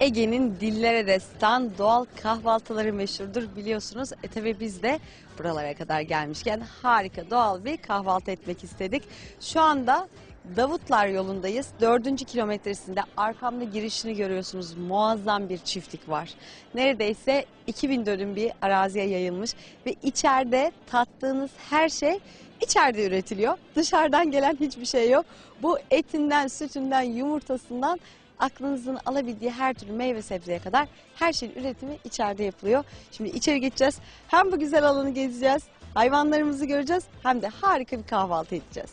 Ege'nin dillere destan doğal kahvaltıları meşhurdur biliyorsunuz. E tabi biz de buralara kadar gelmişken harika doğal bir kahvaltı etmek istedik. Şu anda Davutlar yolundayız. Dördüncü kilometresinde arkamda girişini görüyorsunuz. Muazzam bir çiftlik var. Neredeyse 2000 dönüm bir araziye yayılmış ve içeride tattığınız her şey içeride üretiliyor. Dışarıdan gelen hiçbir şey yok. Bu etinden, sütünden, yumurtasından aklınızın alabildiği her türlü meyve sebzeye kadar her şeyin üretimi içeride yapılıyor. Şimdi içeri geçeceğiz. Hem bu güzel alanı gezeceğiz, hayvanlarımızı göreceğiz hem de harika bir kahvaltı edeceğiz.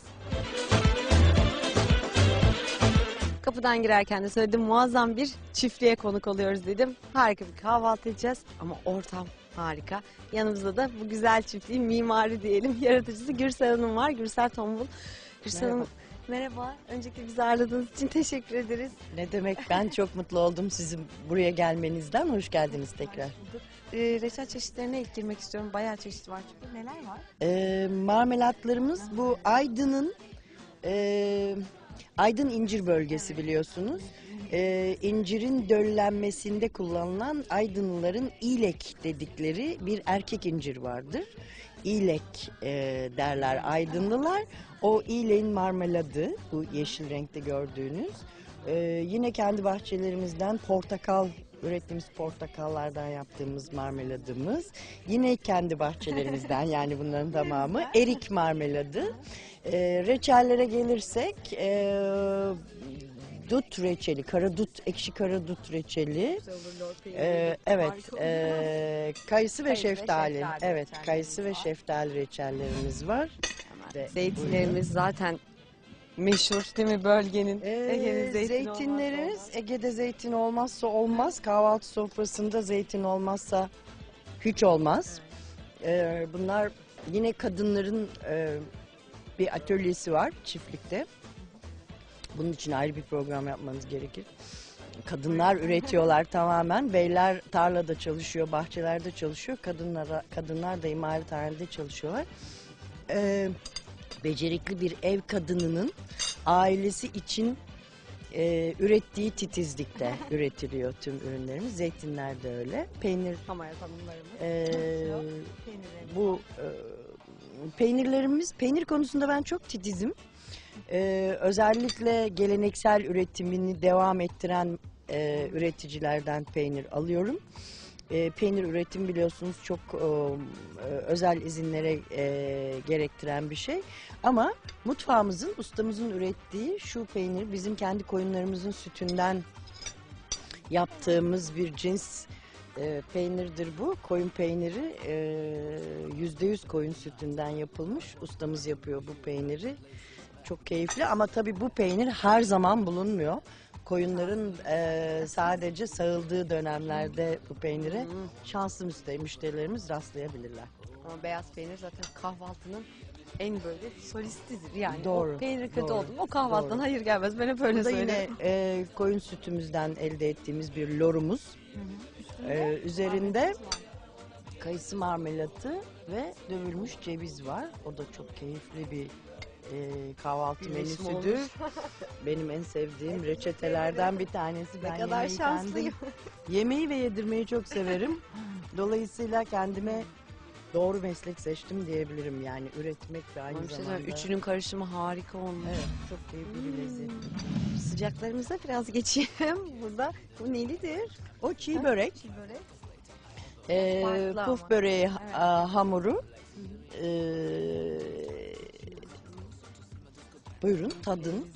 Kapıdan girerken de söyledim muazzam bir çiftliğe konuk oluyoruz dedim. Harika bir kahvaltı edeceğiz ama ortam harika. Yanımızda da bu güzel çiftliğin mimarı diyelim, yaratıcısı Gürsel Hanım var. Gürsel Tombul. Gürsel Hanım merhaba. Öncelikle bizi ağırladığınız için teşekkür ederiz. Ne demek ben çok mutlu oldum sizin buraya gelmenizden. Hoş geldiniz tekrar. Ee, reçel çeşitlerine ilk girmek istiyorum. Bayağı çeşit var çünkü. Neler var? Ee, marmelatlarımız bu Aydın'ın e, Aydın incir bölgesi biliyorsunuz. Ee, incirin döllenmesinde kullanılan Aydınlıların ilek dedikleri bir erkek incir vardır. İlek e, derler Aydınlılar. O ileğin marmeladı bu yeşil renkte gördüğünüz. Ee, yine kendi bahçelerimizden portakal ürettiğimiz portakallardan yaptığımız marmeladımız. Yine kendi bahçelerimizden yani bunların tamamı erik marmeladı. Ee, reçellere gelirsek e, dut reçeli, kara dut, ekşi kara dut reçeli. Ee, evet, e, kayısı ve şeftali. Evet, kayısı ve şeftali reçellerimiz var. Zeytinlerimiz zaten meşhur değil mi bölgenin? Ee, Ege'nin zeytini zeytinlerimiz olmaz. Ege'de zeytin olmazsa olmaz. Kahvaltı sofrasında zeytin olmazsa hiç olmaz. Ee, bunlar yine kadınların e, bir atölyesi var çiftlikte. Bunun için ayrı bir program yapmanız gerekir. Kadınlar üretiyorlar tamamen. Beyler tarlada çalışıyor, bahçelerde çalışıyor. Kadınlara, kadınlar da imalathanede çalışıyorlar. Ee, becerikli bir ev kadınının ailesi için e, ürettiği titizlikte üretiliyor tüm ürünlerimiz. Zeytinler de öyle. Peynir Hamaya hanımlarımız. e, bu e, peynirlerimiz peynir konusunda ben çok titizim. E, özellikle geleneksel üretimini devam ettiren e, üreticilerden peynir alıyorum. E, peynir üretim biliyorsunuz çok e, özel izinlere e, gerektiren bir şey. Ama mutfağımızın, ustamızın ürettiği şu peynir bizim kendi koyunlarımızın sütünden yaptığımız bir cins e, peynirdir bu. Koyun peyniri e, yüzde yüz koyun sütünden yapılmış. Ustamız yapıyor bu peyniri. Çok keyifli ama tabii bu peynir her zaman bulunmuyor. Koyunların e, sadece sağıldığı dönemlerde bu peynire şanslı müşteri- müşterilerimiz rastlayabilirler. Ama beyaz peynir zaten kahvaltının en böyle solistidir yani. Doğru, O peynir kötü doğru, oldu mu o kahvaltıdan doğru. hayır gelmez. Ben hep öyle Bu da yine e, koyun sütümüzden elde ettiğimiz bir lorumuz. E, üzerinde kayısı marmelatı ve dövülmüş ceviz var. O da çok keyifli bir e, kahvaltı Birleşim menüsüdür. Benim en sevdiğim reçetelerden bir tanesi. Ben ne kadar yemeği şanslıyım. kendim- yemeği ve yedirmeyi çok severim. Dolayısıyla kendime doğru meslek seçtim diyebilirim. Yani üretmek ve aynı Ama şey zamanda. Üçünün karışımı harika olmuş. Evet, çok keyifli bir lezzet. Sıcaklarımıza biraz geçelim. Burada bu nelidir? O çiğ börek. Börek. Ee, Farklı puf ama. böreği Evet. a, hamuru. Ee, buyurun tadın.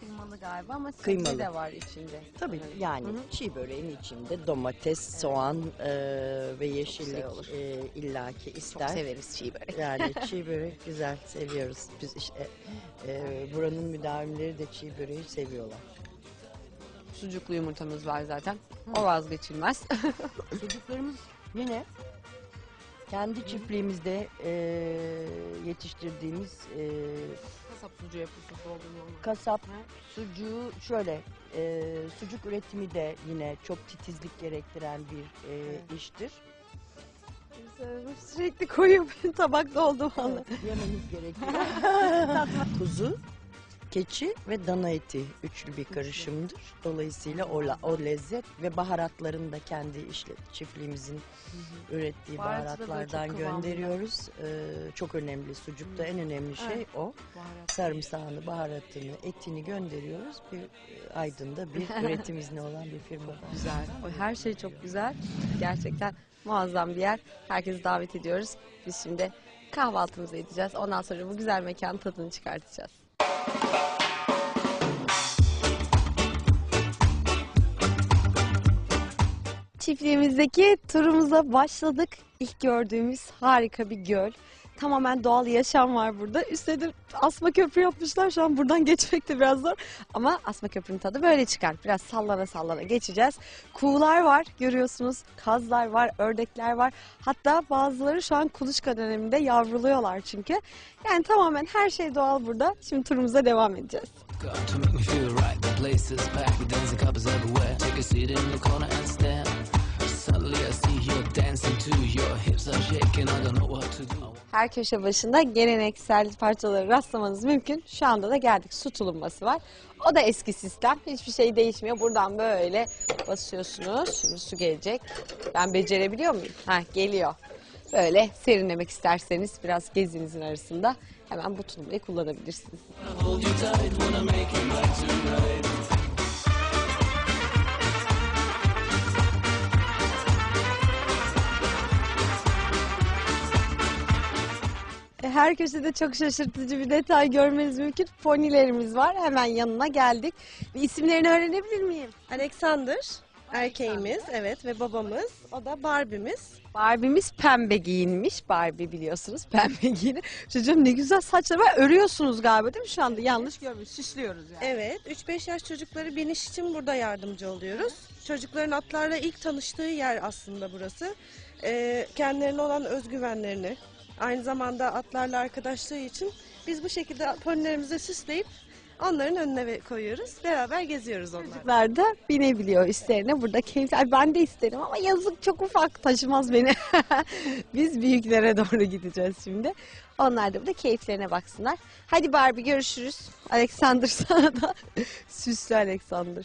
Kıymalı galiba ama sebze Kıymalı. de var içinde. Tabii Evet. yani çiğ böreğin içinde domates, soğan e, ve yeşillik olur. e, illaki Çok ister. severiz çiğ börek. Yani çiğ börek güzel seviyoruz. Biz işte e, buranın müdavimleri de çiğ böreği seviyorlar. Sucuklu yumurtamız var zaten. O vazgeçilmez. Çocuklarımız yine kendi çiftliğimizde e, yetiştirdiğimiz e, Kasap sucuğu yapıyorsunuz doldurma kasap sucuğu şöyle e, sucuk üretimi de yine çok titizlik gerektiren bir e, Evet. iştir. Sürekli koyup tabak doldu vallahi. Evet, yememiz gerekiyor. Kuzu keçi ve dana eti üçlü bir karışımdır. Dolayısıyla o, la- o lezzet ve baharatlarını da kendi işle, çiftliğimizin ürettiği Baharatı da böyle baharatlardan çok kıvamlı. gönderiyoruz. Ee, çok önemli. Sucukta en önemli şey Evet. o. Sarımsağını, baharatını, etini gönderiyoruz. Bir e, Aydın'da bir üretim izni olan bir firma. Güzel. O her şey çok güzel. Gerçekten muazzam bir yer. Herkesi davet ediyoruz. Biz şimdi kahvaltımızı edeceğiz. Ondan sonra bu güzel mekanın tadını çıkartacağız. Çiftliğimizdeki turumuza başladık. İlk gördüğümüz harika bir göl. Tamamen doğal yaşam var burada. De asma köprü yapmışlar. Şu an buradan geçmek de biraz zor. Ama asma köprünün tadı böyle çıkar. Biraz sallana sallana geçeceğiz. Kuğular var görüyorsunuz. Kazlar var, ördekler var. Hatta bazıları şu an kuluçka döneminde yavruluyorlar çünkü. Yani tamamen her şey doğal burada. Şimdi turumuza devam edeceğiz. God, to make me feel right. The place is packed with dancing couples everywhere. Take a seat in the corner and stand. Her köşe başında geleneksel parçalara rastlamanız mümkün. Şu anda da geldik. Su tulumması var. O da eski sistem. Hiçbir şey değişmiyor. Buradan böyle basıyorsunuz. Şimdi su gelecek. Ben becerebiliyor muyum? Ha geliyor. Böyle serinlemek isterseniz biraz gezinizin arasında hemen bu tulumayı kullanabilirsiniz. Her köşede çok şaşırtıcı bir detay görmeniz mümkün. Ponilerimiz var. Hemen yanına geldik. Bir isimlerini öğrenebilir miyim? Alexander erkeğimiz evet ve babamız o da Barbie'miz. Barbie'miz pembe giyinmiş. Barbie biliyorsunuz pembe giyini. Çocuğum ne güzel saçları var. Örüyorsunuz galiba değil mi şu anda? Yanlış görmüş. Süslüyoruz yani. Evet 3-5 yaş çocukları biniş için burada yardımcı oluyoruz. Çocukların atlarla ilk tanıştığı yer aslında burası. Ee, kendilerine olan özgüvenlerini aynı zamanda atlarla arkadaşlığı için biz bu şekilde ponilerimizi süsleyip onların önüne koyuyoruz. Beraber geziyoruz onlarla. Çocuklar da binebiliyor üstlerine. Burada keyifli. Ay ben de isterim ama yazık çok ufak taşımaz beni. Biz büyüklere doğru gideceğiz şimdi. Onlar da burada keyiflerine baksınlar. Hadi Barbie görüşürüz. Alexander sana da süslü Alexander.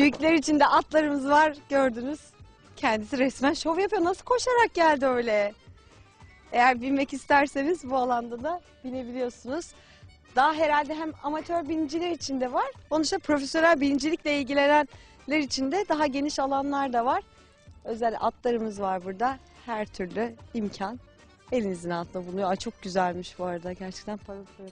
Büyükler için de atlarımız var gördünüz. Kendisi resmen şov yapıyor. Nasıl koşarak geldi öyle? Eğer binmek isterseniz bu alanda da binebiliyorsunuz. Daha herhalde hem amatör biniciler için de var. Onun dışında profesyonel binicilikle ilgilenenler için de daha geniş alanlar da var. Özel atlarımız var burada. Her türlü imkan elinizin altında bulunuyor. Ay çok güzelmiş bu arada. Gerçekten parıl parıl.